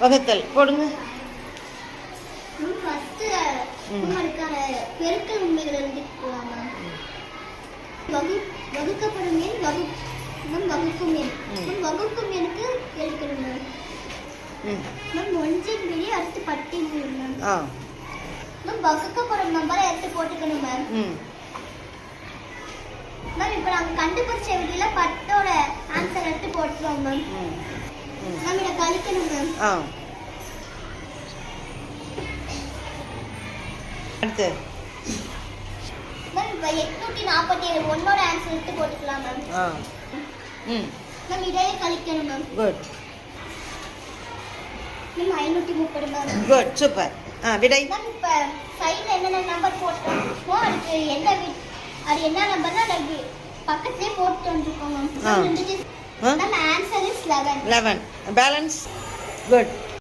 வகுத்தல். போடுங்க. வகுக்கப்படும் எண் வகுக்கும் எண் வகுக்கும் எண்ணுக்கு எழுதிக்கணும் மேம் ஒன்றின் விழி அடுத்து பட்டின் மேம். மேம் வகுக்கப்படும் நம்பரை எடுத்து போட்டுக்கணும் மேம். மேம் இப்போ நாங்கள் கண்டுபிடிச்ச விதியில பத்தோட ஆன்சர் எடுத்து போட்டுருவோம் மேம் ம் ம் மேம் இதை கழிக்கணும் மேம் ஆ. அடுத்து. மேம் இப்போ எட்நூத்தி நாற்பத்தி ஏழு ஒன்னோட ஆன்சர் எடுத்து போட்டுக்கலாம் மேம் ஆ. ம். மேம் இதையே கழிக்கணும் மேம் குட் மேம் ஐநூற்றி முப்பது மேம் குட் சூப்பர் ஆ விடை. மேம் இப்போ சைடில் என்னென்ன நம்பர் போட்டோமோ? அதுக்கு என்ன வி- அது என்ன நம்பர்னா அது பக்கத்துலேயே போட்டு ஆ. Ma'am answer is eleven eleven balance look